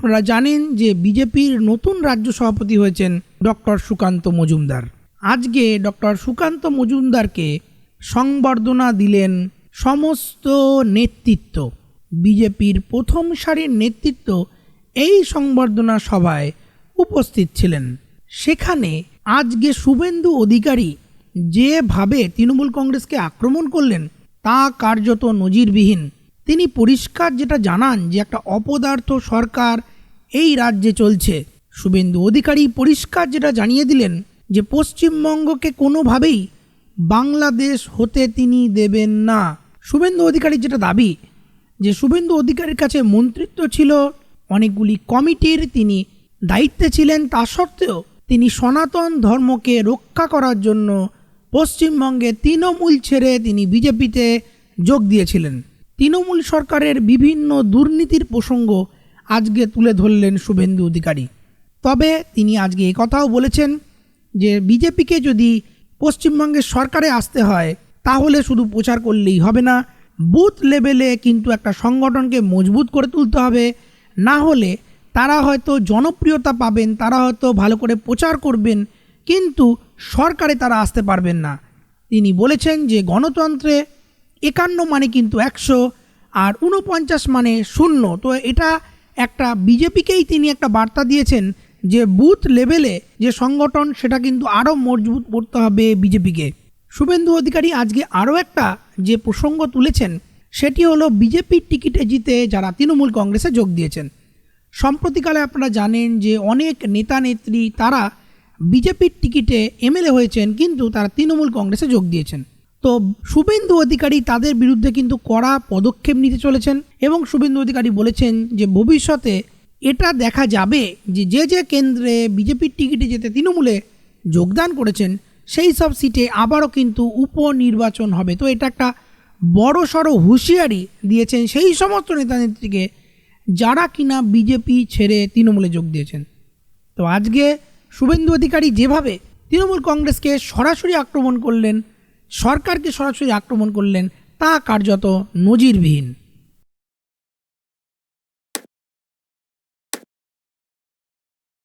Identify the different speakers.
Speaker 1: আপনারা জানেন যে বিজেপির নতুন রাজ্য সভাপতি হয়েছেন ডক্টর সুকান্ত মজুমদার। আজকে ডক্টর সুকান্ত মজুমদারকে সংবর্ধনা দিলেন সমস্ত নেতৃত্ব। বিজেপির প্রথম সারির নেতৃত্ব এই সংবর্ধনা সভায় উপস্থিত ছিলেন। সেখানে আজকে শুভেন্দু অধিকারী যেভাবে তৃণমূল কংগ্রেসকে আক্রমণ করলেন, তা কার্যত নজিরবিহীন। তিনি পরিষ্কার যেটা জানান যে একটা অপদার্থ সরকার এই রাজ্যে চলছে। শুভেন্দু অধিকারী পরিষ্কার যেটা জানিয়ে দিলেন যে, পশ্চিমবঙ্গকে কোনোভাবেই বাংলাদেশ হতে তিনি দেবেন না। শুভেন্দু অধিকারীর যেটা দাবি, যে শুভেন্দু অধিকারীর কাছে মন্ত্রিত্ব ছিল, অনেকগুলি কমিটির তিনি দায়িত্বে ছিলেন, তা সত্ত্বেও তিনি সনাতন ধর্মকে রক্ষা করার জন্য পশ্চিমবঙ্গে তৃণমূল ছেড়ে তিনি বিজেপিতে যোগ দিয়েছিলেন। তৃণমূল সরকারের বিভিন্ন দুর্নীতির প্রসঙ্গ আজকে তুলে ধরলেন শুভেন্দু অধিকারী। তবে তিনি আজকে কথাও বলেছেন যে বিজেপিকে যদি পশ্চিমবঙ্গের সরকারে আসতে হয়, তাহলে শুধু প্রচার করলেই হবে না, বুথ লেভেলে কিন্তু একটা সংগঠনকে মজবুত করে তুলতে হবে। না হলে তারা হয়তো জনপ্রিয়তা পাবেন, তারা হয়তো ভালো করে প্রচার করবেন, কিন্তু সরকারে তারা আসতে পারবেন না। তিনি বলেছেন যে গণতন্ত্রে একান্ন মানে কিন্তু একশো, আর উনপঞ্চাশ মানে শূন্য। তো এটা একটা বিজেপিকেই তিনি একটা বার্তা দিয়েছেন যে বুথ লেভেলে যে সংগঠন, সেটা কিন্তু আরও মজবুত করতে হবে বিজেপিকে। শুভেন্দু অধিকারী আজকে আরও একটা যে প্রসঙ্গ তুলেছেন, সেটি হলো বিজেপির টিকিটে জিতে যারা তৃণমূল কংগ্রেসে যোগ দিয়েছেন। সম্প্রতিকালে আপনারা জানেন যে অনেক নেতা নেত্রী তারা বিজেপির টিকিটে এমএলএ হয়েছেন, কিন্তু তারা তৃণমূল কংগ্রেসে যোগ দিয়েছেন। তো শুভেন্দু অধিকারী তাদের বিরুদ্ধে কিন্তু কড়া পদক্ষেপ নিতে চলেছেন এবং শুভেন্দু অধিকারী বলেছেন যে ভবিষ্যতে এটা দেখা যাবে যে যে যে কেন্দ্রে বিজেপির টিকিটে যেতে তৃণমূলে যোগদান করেছেন, সেই সব সিটে আবারও কিন্তু উপনির্বাচন হবে। তো এটা একটা বড় সড়ো হুঁশিয়ারি দিয়েছেন সেই সমস্ত নেতা নেত্রীকে যারা কিনা বিজেপি ছেড়ে তৃণমূলে যোগ দিয়েছেন। তো আজকে শুভেন্দু অধিকারী যেভাবে তৃণমূল কংগ্রেসকে সরাসরি আক্রমণ করলেন সরকারকে সরাসরি আক্রমণ করলেন তা কার্যত নজিরবিহীন।